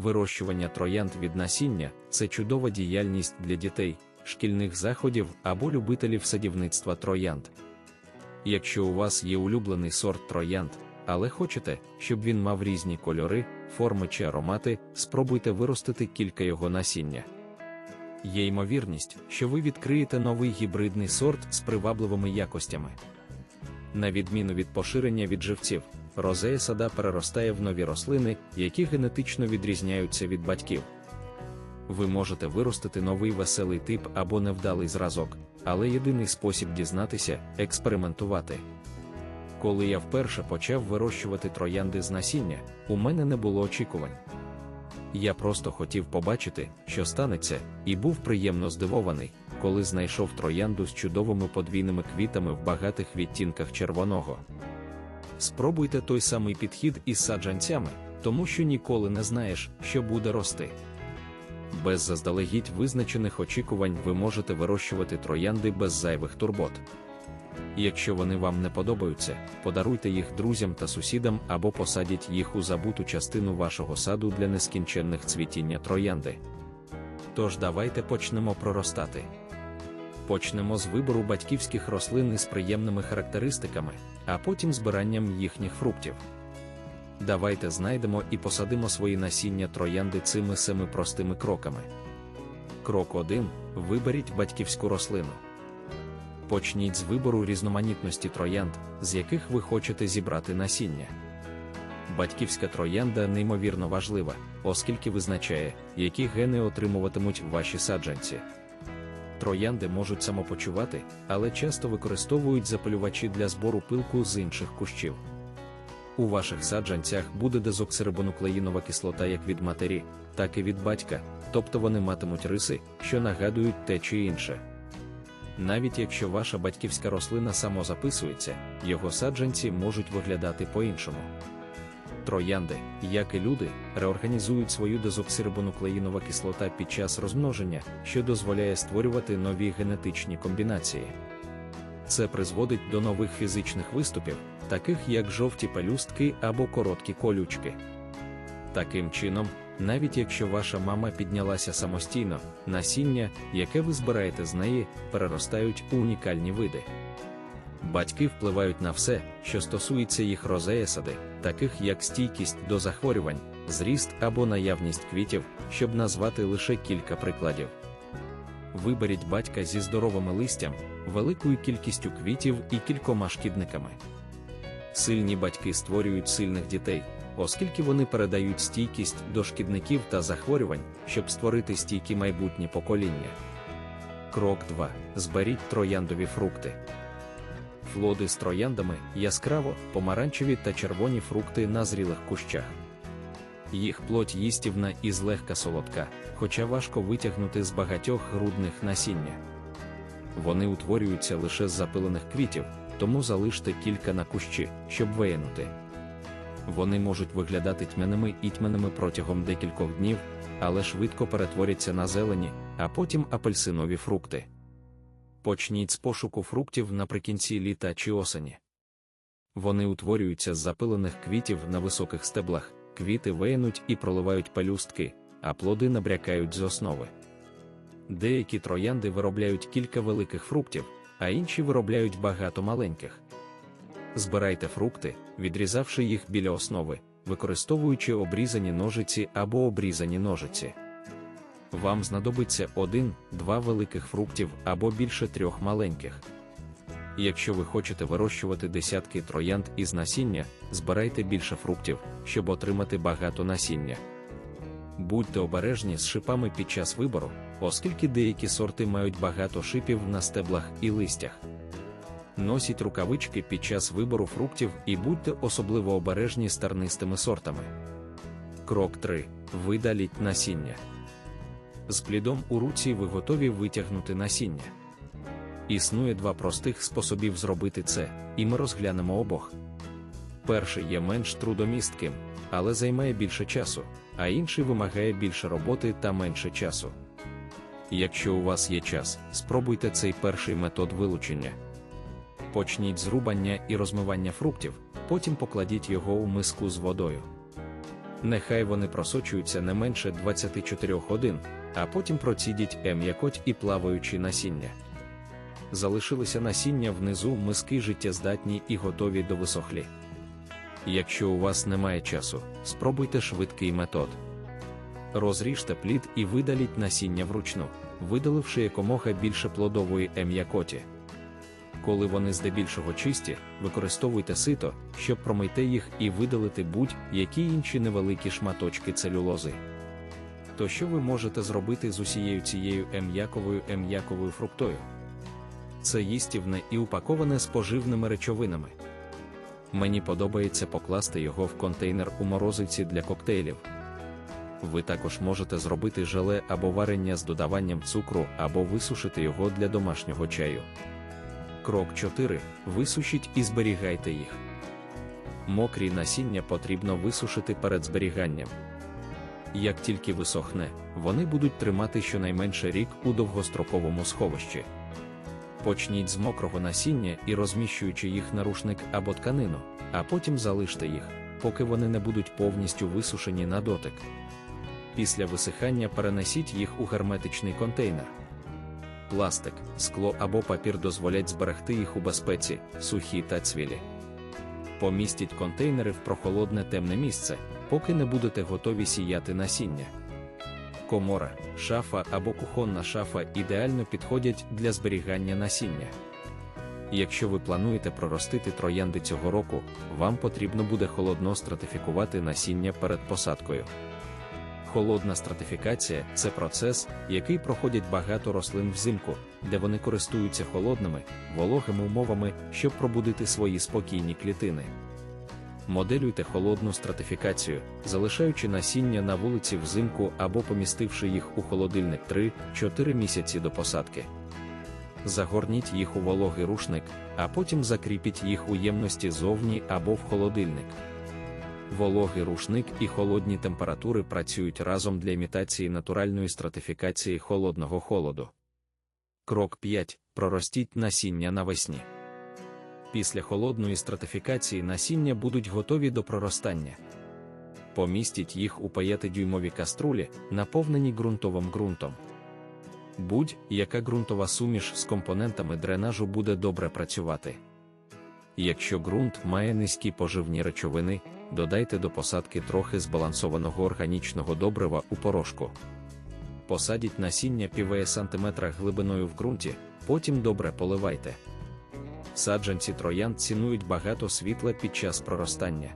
Вирощування троянд від насіння це чудова діяльність для дітей, шкільних заходів або любителів садівництва троянд. Якщо у вас є улюблений сорт троянд, але хочете, щоб він мав різні кольори, форми чи аромати, спробуйте виростити кілька його насіння. Є ймовірність, що ви відкриєте новий гібридний сорт з привабливими якостями. На відміну від поширення від живців, розея сада переростає в нові рослини, які генетично відрізняються від батьків. Ви можете виростити новий веселий тип або невдалий зразок, але єдиний спосіб дізнатися експериментувати. Коли я вперше почав вирощувати троянди з насіння, у мене не було очікувань. Я просто хотів побачити, що станеться, і був приємно здивований, коли знайшов троянду з чудовими подвійними квітами в багатих відтінках червоного. Спробуйте той самий підхід із саджанцями, тому що ніколи не знаєш, що буде рости. Без заздалегідь визначених очікувань ви можете вирощувати троянди без зайвих турбот. Якщо вони вам не подобаються, подаруйте їх друзям та сусідам або посадіть їх у забуту частину вашого саду для нескінченних цвітіння троянди. Тож давайте почнемо проростати. Почнемо з вибору батьківських рослин із приємними характеристиками, а потім збиранням їхніх фруктів. Давайте знайдемо і посадимо свої насіння троянди цими семи простими кроками. Крок 1. Виберіть батьківську рослину. Почніть з вибору різноманітності троянд, з яких ви хочете зібрати насіння. Батьківська троянда неймовірно важлива, оскільки визначає, які гени отримуватимуть ваші саджанці. Троянди можуть самопочувати, але часто використовують запалювачі для збору пилку з інших кущів. У ваших саджанцях буде дезоксирибонуклеїнова кислота як від матері, так і від батька, тобто вони матимуть риси, що нагадують те чи інше. Навіть якщо ваша батьківська рослина самозаписується, його саджанці можуть виглядати по-іншому. Троянди, як і люди, реорганізують свою дезоксирибонуклеїнова кислота під час розмноження, що дозволяє створювати нові генетичні комбінації. Це призводить до нових фізичних виступів, таких як жовті пелюстки або короткі колючки. Таким чином, навіть якщо ваша мама піднялася самостійно, насіння, яке ви збираєте з неї, переростають у унікальні види. Батьки впливають на все, що стосується їх розеясади, таких як стійкість до захворювань, зріст або наявність квітів, щоб назвати лише кілька прикладів. Виберіть батька зі здоровими листям, великою кількістю квітів і кількома шкідниками. Сильні батьки створюють сильних дітей, оскільки вони передають стійкість до шкідників та захворювань, щоб створити стійкі майбутні покоління. Крок 2. Зберіть трояндові фрукти. Флоди з трояндами яскраво, помаранчеві та червоні фрукти на зрілих кущах. Їх плоть їстівна і злегка солодка, хоча важко витягнути з багатьох грудних насіння. Вони утворюються лише з запилених квітів, тому залиште кілька на кущі, щоб виянути. Вони можуть виглядати тьмяними і тьмяними протягом декількох днів, але швидко перетворяться на зелені, а потім апельсинові фрукти. Почніть з пошуку фруктів наприкінці літа чи осені. Вони утворюються з запилених квітів на високих стеблах, квіти виянуть і проливають пелюстки, а плоди набрякають з основи. Деякі троянди виробляють кілька великих фруктів, а інші виробляють багато маленьких. Збирайте фрукти, відрізавши їх біля основи, використовуючи обрізані ножиці або обрізані ножиці. Вам знадобиться один-два великих фруктів або більше трьох маленьких. Якщо ви хочете вирощувати десятки троянд із насіння, збирайте більше фруктів, щоб отримати багато насіння. Будьте обережні з шипами під час вибору, оскільки деякі сорти мають багато шипів на стеблах і листях. Носіть рукавички під час вибору фруктів і будьте особливо обережні з тернистими сортами. Крок 3. Видаліть насіння. З плідом у руці ви готові витягнути насіння. Існує два простих способів зробити це, і ми розглянемо обох. Перший є менш трудомістким, але займає більше часу, а інший вимагає більше роботи та менше часу. Якщо у вас є час, спробуйте цей перший метод вилучення. Почніть з рубання і розмивання фруктів, потім покладіть його у миску з водою. Нехай вони просочуються не менше 24 годин, а потім процідіть ем'якоть і плаваючі насіння. Залишилися насіння внизу миски життєздатні і готові до висохлі. Якщо у вас немає часу, спробуйте швидкий метод. Розріжте плід і видаліть насіння вручну, видаливши якомога більше плодової ем'якоті. Коли вони здебільшого чисті, використовуйте сито, щоб промийте їх і видалити будь-які інші невеликі шматочки целюлози. То що ви можете зробити з усією цією ем'яковою ем'яковою фруктою? Це їстівне і упаковане з поживними речовинами. Мені подобається покласти його в контейнер у морозиці для коктейлів. Ви також можете зробити желе або варення з додаванням цукру або висушити його для домашнього чаю. Крок 4. Висушіть і зберігайте їх. Мокрі насіння потрібно висушити перед зберіганням. Як тільки висохне, вони будуть тримати щонайменше рік у довгостроковому сховищі. Почніть з мокрого насіння і розміщуючи їх на рушник або тканину, а потім залиште їх, поки вони не будуть повністю висушені на дотик. Після висихання перенесіть їх у герметичний контейнер. Пластик, скло або папір дозволять зберегти їх у безпеці, сухі та цвілі. Помістіть контейнери в прохолодне темне місце, поки не будете готові сіяти насіння. Комора, шафа або кухонна шафа ідеально підходять для зберігання насіння. Якщо ви плануєте проростити троянди цього року, вам потрібно буде холодно стратифікувати насіння перед посадкою. Холодна стратифікація це процес, який проходять багато рослин взимку, де вони користуються холодними, вологими умовами, щоб пробудити свої спокійні клітини. Моделюйте холодну стратифікацію, залишаючи насіння на вулиці взимку або помістивши їх у холодильник 3-4 місяці до посадки. Загорніть їх у вологий рушник, а потім закріпіть їх у ємності зовні або в холодильник. Вологий рушник і холодні температури працюють разом для імітації натуральної стратифікації холодного холоду. Крок 5. Проростіть насіння навесні. Після холодної стратифікації насіння будуть готові до проростання. Помістіть їх у 5-дюймові каструлі, наповнені ґрунтовим ґрунтом. Будь-яка ґрунтова суміш з компонентами дренажу буде добре працювати. Якщо ґрунт має низькі поживні речовини, додайте до посадки трохи збалансованого органічного добрива у порошку. Посадіть насіння півеє сантиметра глибиною в ґрунті, потім добре поливайте. Саджанці троян цінують багато світла під час проростання.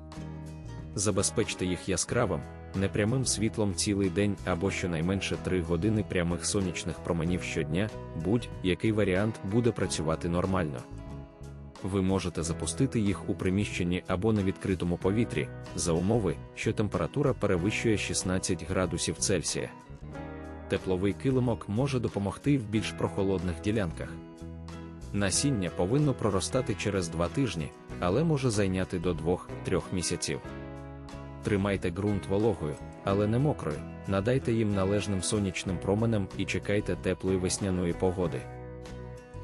Забезпечте їх яскравим, непрямим світлом цілий день або щонайменше 3 години прямих сонячних променів щодня, будь-який варіант буде працювати нормально. Ви можете запустити їх у приміщенні або на відкритому повітрі, за умови, що температура перевищує 16 градусів Цельсія. Тепловий килимок може допомогти в більш прохолодних ділянках. Насіння повинно проростати через 2 тижні, але може зайняти до 2-3 місяців. Тримайте ґрунт вологою, але не мокрою, надайте їм належним сонячним променем і чекайте теплої весняної погоди.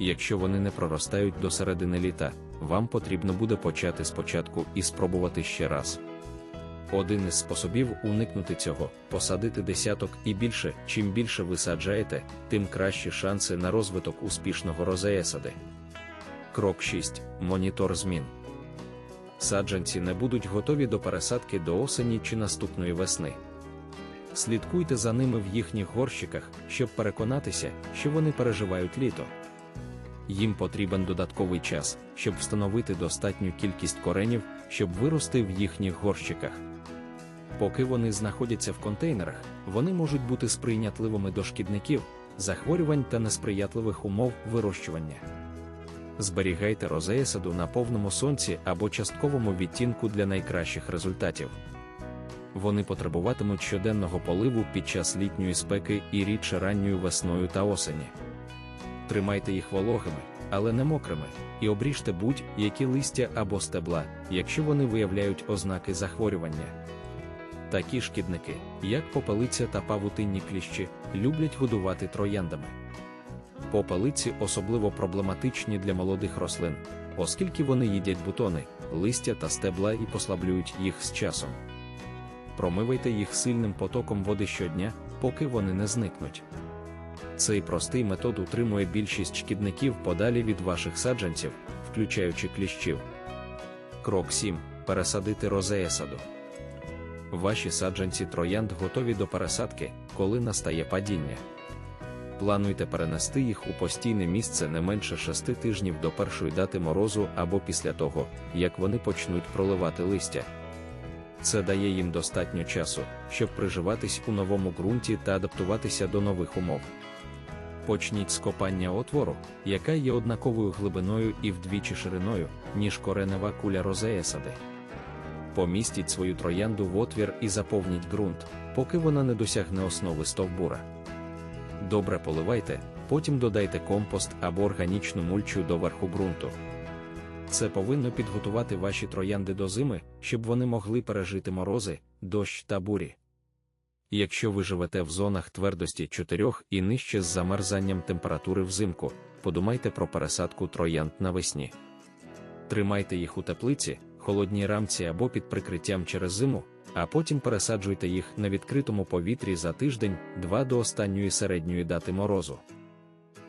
Якщо вони не проростають до середини літа, вам потрібно буде почати спочатку і спробувати ще раз. Один із способів уникнути цього посадити десяток і більше, чим більше ви саджаєте, тим кращі шанси на розвиток успішного розеесади. Крок 6. Монітор змін. Саджанці не будуть готові до пересадки до осені чи наступної весни. Слідкуйте за ними в їхніх горщиках, щоб переконатися, що вони переживають літо. Їм потрібен додатковий час, щоб встановити достатню кількість коренів, щоб вирости в їхніх горщиках. Поки вони знаходяться в контейнерах, вони можуть бути сприйнятливими до шкідників, захворювань та несприятливих умов вирощування. Зберігайте розеясаду на повному сонці або частковому відтінку для найкращих результатів. Вони потребуватимуть щоденного поливу під час літньої спеки і рідше ранньою весною та осені. Тримайте їх вологими, але не мокрими, і обріжте будь-які листя або стебла, якщо вони виявляють ознаки захворювання. Такі шкідники, як попелиця та павутинні кліщі, люблять годувати трояндами. Попелиці особливо проблематичні для молодих рослин, оскільки вони їдять бутони, листя та стебла і послаблюють їх з часом. промивайте їх сильним потоком води щодня, поки вони не зникнуть. Цей простий метод утримує більшість шкідників подалі від ваших саджанців, включаючи кліщів. Крок 7. Пересадити розея саду. Ваші саджанці троянд готові до пересадки, коли настає падіння. Плануйте перенести їх у постійне місце не менше 6 тижнів до першої дати морозу або після того, як вони почнуть проливати листя. Це дає їм достатньо часу, щоб приживатись у новому ґрунті та адаптуватися до нових умов. Почніть з копання отвору, яка є однаковою глибиною і вдвічі шириною, ніж коренева куля розеясади. Помістіть свою троянду в отвір і заповніть ґрунт, поки вона не досягне основи стовбура. Добре поливайте, потім додайте компост або органічну мульчу до верху ґрунту. Це повинно підготувати ваші троянди до зими, щоб вони могли пережити морози, дощ та бурі. Якщо ви живете в зонах твердості 4 і нижче з замерзанням температури взимку, подумайте про пересадку троянд навесні. Тримайте їх у теплиці, холодній рамці або під прикриттям через зиму, а потім пересаджуйте їх на відкритому повітрі за тиждень-два до останньої середньої дати морозу.